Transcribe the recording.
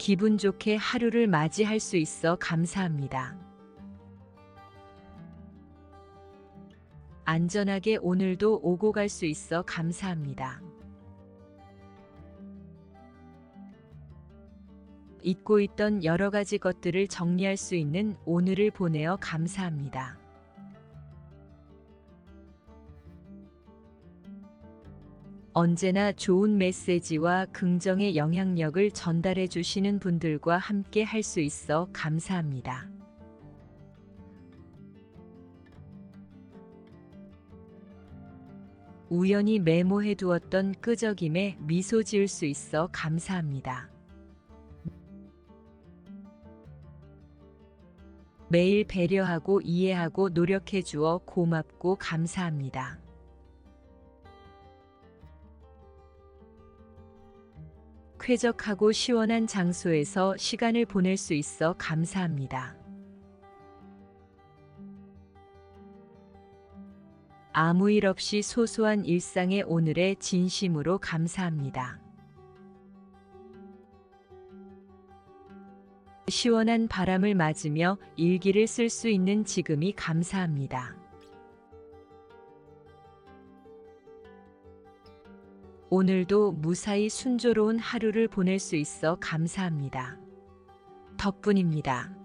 기분 좋게 하루를 맞이할 수 있어 감사합니다. 안전하게 오늘도 오고 갈 수 있어 감사합니다. 잊고 있던 여러 가지 것들을 정리할 수 있는 오늘을 보내어 감사합니다. 언제나 좋은 메시지와 긍정의 영향력을 전달해 주시는 분들과 함께 할 수 있어 감사합니다. 우연히 메모해 두었던 끄적임에 미소 지을 수 있어 감사합니다. 매일 배려하고 이해하고 노력해 주어 고맙고 감사합니다. 쾌적하고 시원한 장소에서 시간을 보낼 수 있어 감사합니다. 아무 일 없이 소소한 일상의 오늘에 진심으로 감사합니다. 시원한 바람을 맞으며 일기를 쓸 수 있는 지금이 감사합니다. 오늘도 무사히 순조로운 하루를 보낼 수 있어 감사합니다. 덕분입니다.